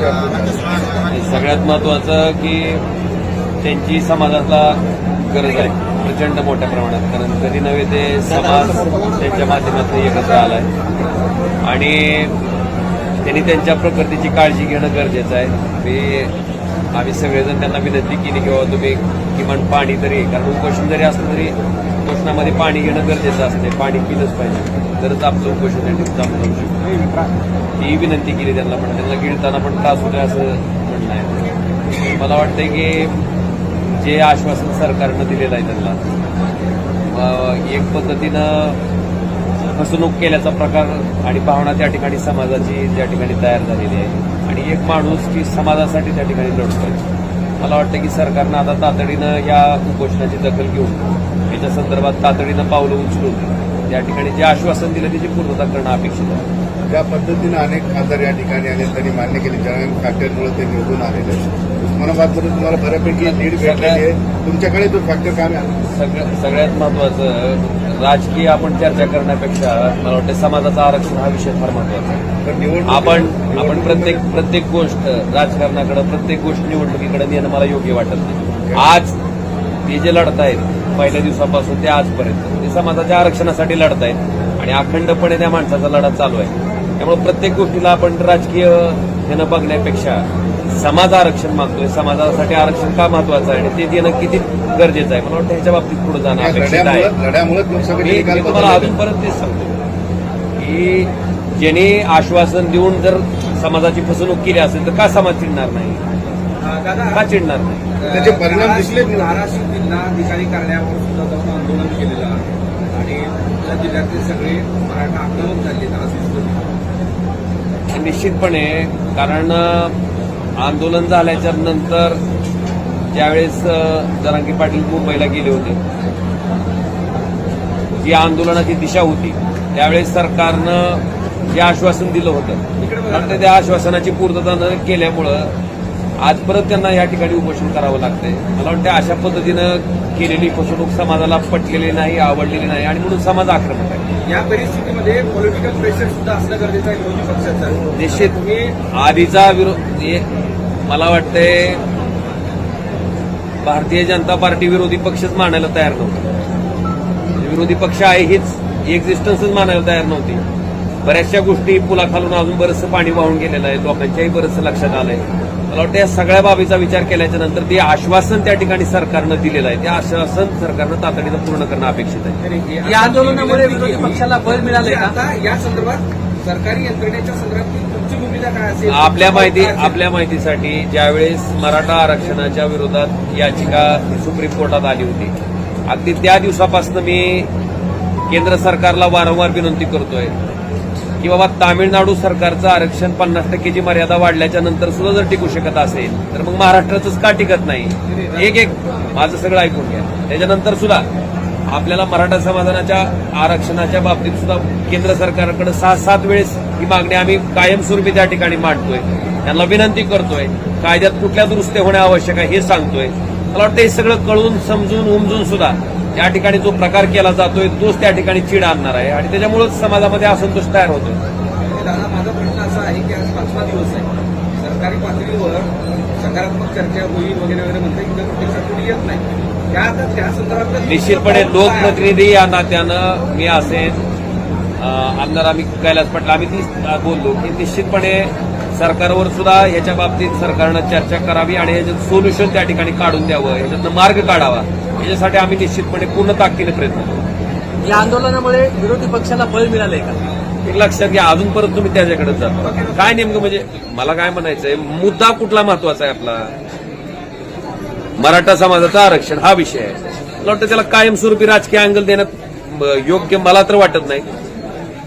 सगळ्यात महत्वाचं की त्यांची समाजाला गरज आहे प्रचंड मोठ्या प्रमाणात. कारण कधी नव्हे ते समाज त्यांच्या माध्यमातून एकत्र आलाय. आणि त्यांनी त्यांच्या प्रकृतीची काळजी घेणं गरजेचं आहे. मी आम्ही सगळेजण त्यांना विनंती केली किंवा तुम्ही किमान पाणी तरी कारण उपोषण जरी असलं तरी उपोषणामध्ये पाणी घेणं गरजेचं असते. पाणी पिलंच पाहिजे. तरच आपलं उपोषण या ठिकाणी चालू होऊ शकतं. ही विनंती केली त्यांना पण. त्यांना गिळताना पण त्रास होतोय असं म्हणणं आहे. मला वाटतंय की जे आश्वासन सरकारनं दिलेलं आहे त्यांना एक पद्धतीनं फसवणूक केल्याचा प्रकार आणि भावना त्या ठिकाणी समाजाची त्या ठिकाणी तयार झालेली आहे. आणि एक माणूस की समाजासाठी त्या ठिकाणी लढतोय. मला वाटतं की सरकारनं आता तातडीनं या उपोषणाची दखल घेऊन याच्या संदर्भात तातडीनं पावलं उचलून त्या ठिकाणी जे आश्वासन दिलं त्याची पूर्तता करणं अपेक्षित आहे. ज्या पद्धतीनं अनेक खासदार या ठिकाणी आले त्यांनी मान्य केले जळगाव फॅक्टरीमुळे ते निवडून आलेले आहेत. उस्मानाबादमध्ये तुम्हाला बऱ्यापैकी लीड भेटलेली आहे. तुमच्याकडे तो फॅक्टर काम आहे? सगळ्या सगळ्यात महत्वाचं राजकीय आपण चर्चा करण्यापेक्षा मला वाटतं समाजाचं आरक्षण हा विषय फार महत्त्वाचा आहे. आपण आपण प्रत्येक प्रत्येक गोष्ट राजकारणाकडे प्रत्येक गोष्ट निवडणुकीकडे नेणं मला योग्य वाटत नाही. आज ते जे लढत आहेत पहिल्या दिवसापासून ते आजपर्यंत. ते समाजाच्या आरक्षणासाठी लढत आहेत आणि अखंडपणे त्या माणसाचा लढा चालू आहे. त्यामुळे प्रत्येक गोष्टीला आपण राजकीय देणं बघण्यापेक्षा समाज आरक्षण मागतोय. समाजासाठी आरक्षण का महत्वाचं आहे? आणि ते देणं किती गरजेचं आहे? मला वाटतं ह्याच्या बाबतीत पुढे जाणं या अपेक्षित आहे. मी तुम्हाला बदलले. अजून परत तेच सांगतो की ज्यांनी आश्वासन देऊन जर समाजाची फसवणूक केली असेल तर का समाज चिडणार नाही? का चिडणार नाही? त्याचे परिणाम दिसले जिल्हाधिकारी कार्यालयावर सुद्धा जाऊन आंदोलन केलेलं आहे. आणि या जिल्ह्यातले सगळे मराठा आक्रमक झाले असं निश्चितपणे कारण आंदोलन झाल्याच्यानंतर ज्यावेळेस जरांगी पाटील मुंबईला गेले होते जी आंदोलनाची दिशा होती त्यावेळेस सरकारनं जे आश्वासन दिलं होतं फक्त त्या आश्वासनाची पूर्तता न केल्यामुळं आज परत त्यांना या ठिकाणी उपोषण करावं लागतंय. मला वाटतं अशा पद्धतीनं केलेली फसवणूक समाजाला पटलेली नाही आवडलेली नाही आणि म्हणून समाज आक्रमक आहे. या परिस्थितीमध्ये पॉलिटिकल प्रेशर सुद्धा असणं गरजेचं आहे विरोधी पक्षाचं. निश्चित. आधीचा विरोध हे मला वाटतंय भारतीय जनता पार्टी विरोधी पक्षच मानायला तयार नव्हती. विरोधी पक्ष आहे हीच. एक्झिस्टन्सच मानायला तयार नव्हती. बऱ्याचशा गोष्टी पुलाखालून अजून बरंचसं पाणी वाहून गेलेलं आहे. लोकांच्याही बरंचसं लक्षात आलंय. मला वाटतं या सगळ्या बाबीचा विचार केल्याच्यानंतर ते आश्वासन त्या ठिकाणी सरकारनं दिलेलं आहे. ते आश्वासन सरकारनं तातडीनं पूर्ण करणं अपेक्षित आहे. या आंदोलनामुळे विरोधी पक्षाला बळ मिळालंय का? आता या संदर्भात सरकारी यंत्रणेच्या संदर्भात तुमची भूमिका काय असेल? आपल्या माहिती आपल्या माहितीसाठी ज्यावेळेस मराठा आरक्षणाच्या विरोधात याचिका सुप्रीम कोर्टात आली होती. अगदी त्या दिवसापासून मी केंद्र सरकारला वारंवार विनंती करतोय. की बाबा तामिळनाडू सरकारचं आरक्षण पन्नास टक्केची मर्यादा वाढल्याच्या नंतर सुद्धा जर टिकू शकत असेल तर मग महाराष्ट्राचंच का टिकत नाही? एक एक माझं सगळं ऐकून घ्या. त्याच्यानंतर सुद्धा आपल्याला मराठा समाधानाच्या आरक्षणाच्या बाबतीत सुद्धा केंद्र सरकारकडे सहा सात वेळेस ही मागणी आम्ही कायमस्वरूपी त्या ठिकाणी मांडतोय. त्यांना विनंती करतोय कायद्यात कुठल्या दुरुस्ती होणे आवश्यक आहे हे सांगतोय. मला वाटतं हे सगळं कळून समजून उमजून सुद्धा या ठिकाणी जो प्रकार केला जातोय तोच त्या ठिकाणी चीड आणणार आहे. आणि त्याच्यामुळेच समाजामध्ये असंतोष तयार होतोय. दादा माझा प्रश्न असा आहे की आज पाचवा दिवस आहे. सरकारी पातळीवर सकारात्मक चर्चा होईल वगैरे वगैरे म्हणते इथं प्रत्यक्षात कोणी येत नाही. त्या त्या संदर्भात निश्चितपणे लोकप्रतिनिधी या नात्यानं मी असेल अं, आमदार आम्ही कैलास पाटील आम्ही ती बोललो की निश्चितपणे सरकारवर सुद्धा याच्या बाबतीत सरकारनं चर्चा करावी आणि याच्यात सोल्युशन त्या ठिकाणी काढून द्यावं याच्यातनं मार्ग काढावा. याच्यासाठी आम्ही निश्चितपणे पूर्ण ताकदीने प्रयत्न करू. या आंदोलनामुळे विरोधी पक्षाला बळ मिळालंय का? एक लक्षात घ्या अजून परत तुम्ही त्याच्याकडे जाता काय नेमकं म्हणजे मला काय म्हणायचंय मुद्दा कुठला महत्त्वाचा आहे आपला? मराठा समाजाचं आरक्षण हा विषय आहे. मला वाटतं त्याला कायमस्वरूपी राजकीय अँगल देण्यात योग्य मला तर वाटत नाही.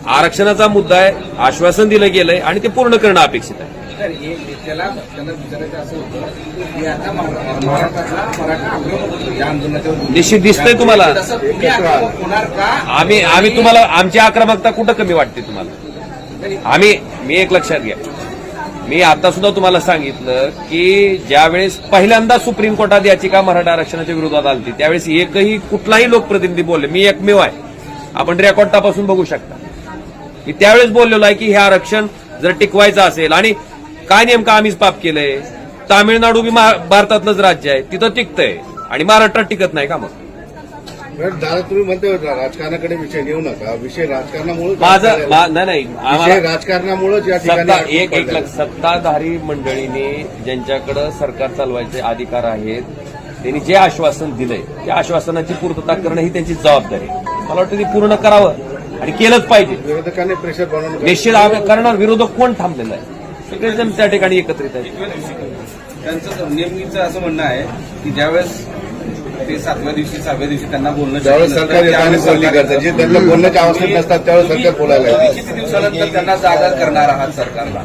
आरक्षणाचा मुद्दा आहे आश्वासन दिलं गेलंय आणि ते पूर्ण करणं अपेक्षित आहे. हे त्याला त्याला विचारायचं असं होतं की आता मराठा होतो या आंदोलनाच्या निश्चित दिसतंय तुम्हाला. तसं तुम्ही आक्रमक होणार का? आम्ही आम्ही तुम्हाला आमची आक्रमकता कुठं कमी वाटते तुम्हाला? आम्ही मी एक लक्षात घ्या. मी आता सुद्धा तुम्हाला सांगितलं की ज्यावेळेस पहिल्यांदा सुप्रीम कोर्टात याचिका मराठा आरक्षणाच्या विरोधात आली होती, त्यावेळेस एकही कुठलाही लोकप्रतिनिधी बोलले मी एकमेव आहे. आपण रेकॉर्ड तपासून बघू शकता. मी त्यावेळेस बोललेलो आहे की हे आरक्षण जर टिकवायचं असेल आणि काय नेमकं आम्हीच पाप केलंय? तामिळनाडू बी भारतातलंच राज्य आहे. तिथं टिकतंय. आणि महाराष्ट्रात टिकत नाही का मग? दादा तुम्ही म्हणते राजकारणाकडे विषय नेऊ नका. विषय राजकारणामुळे माझं नाही नाही. अडकून एक एक सत्ताधारी मंडळीने ज्यांच्याकडे सरकार चालवायचे अधिकार आहेत त्यांनी जे आश्वासन दिलंय त्या आश्वासनाची पूर्तता करणं ही त्यांची जबाबदारी आहे. मला वाटतं ती पूर्ण करावं आणि केलंच पाहिजे. विरोधकांनी प्रेशर बनवून निश्चित करणार विरोधक कोण थांबलेला आहे? सगळेजण त्या ठिकाणी एकत्रित आहेत. त्यांचं नेमकीचं असं म्हणणं आहे की ज्यावेळेस ते सातव्या दिवशी सहाव्या दिवशी त्यांना बोलणं ज्यावेळेस सरकार जे त्यांना बोलण्याची आवश्यक नसतात त्यावेळेस सरकार बोलायला. किती दिवसानंतर त्यांना जागा करणार आहात सरकारला?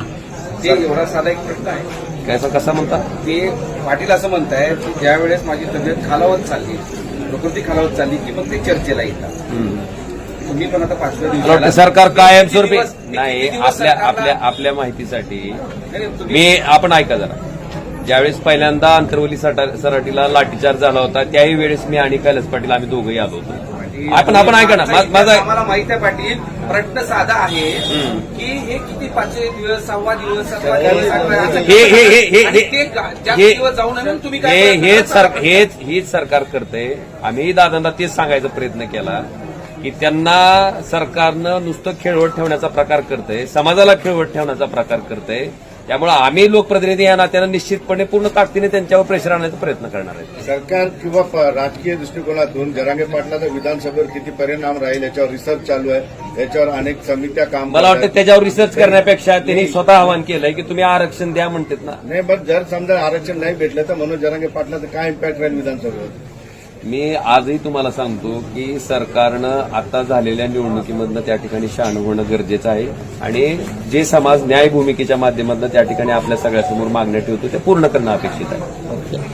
ते एवढा साधा एक प्रश्न आहे. कसं कसा म्हणता? ते पाटील असं म्हणताय की ज्या वेळेस माझी तब्येत खालावत चालली प्रकृती खालावत चालली की मग ते चर्चेला येतात. हम्म. तुम्ही पण आता पाचव्या मला वाटतं सरकार कायमस्वरूपी किती दिवस- नाही किती दिवस आपल्या सरकारला- आपल्या आपल्या माहितीसाठी नाही, नाही, तुम्ही- मी आपण ऐका जरा. ज्यावेळेस पहिल्यांदा अंतरवली सटा- सराटीला लाठीचार्ज झाला होता त्याही वेळेस मी आणि कैलास पाटील आम्ही दोघंही आलो होतो. आपण आपण ऐका ना मा- माझा आम्हाला माहीत आहे पाटील प्रश्न साधा आहे हम्म. की हे किती पाचवे दिवस सहावा दिवस सातवा दिवस आठवा असं हे हे हे हे आणि हे ते का- जास्त हे- दिवस जाऊ नये तुम्ही काय हे करता? हेच सर हेच हीच सरकार करते आम्ही दादांना तेच सांगायचा प्रयत्न केला. की त्यांना सरकारनं नुसतं खेळवत ठेवण्याचा प्रकार करतंय समाजाला खेळवत ठेवण्याचा प्रकार करतंय. त्यामुळे आम्ही लोकप्रतिनिधी या नात्यानं निश्चितपणे पूर्ण ताकदीने त्यांच्यावर प्रेशर आणण्याचा प्रयत्न करणार आहे. सरकार किंवा राजकीय दृष्टिकोनातून जरांगे पाटलाचा विधानसभेवर किती परिणाम राहील याच्यावर रिसर्च चालू आहे. याच्यावर अनेक समित्या काम मला वाटतं. त्याच्यावर रिसर्च करण्यापेक्षा त्यांनी स्वतः आवाहन केलंय की तुम्ही आरक्षण द्या म्हणतात ना. नाही बरं जर समजा आरक्षण नाही भेटलं तर मनोज जरांगे पाटलाचं काय इम्पॅक्ट राहील विधानसभेवर? मी आजही तुम्हाला सांगतो की सरकारनं आता झालेल्या निवडणुकीमधनं त्या ठिकाणी शहाणू होणं गरजेचं आहे. आणि जे समाज न्याय भूमिकेच्या माध्यमातून त्या ठिकाणी आपल्या सगळ्यासमोर मागण्या ठेवतो ते पूर्ण करणं अपेक्षित आहे.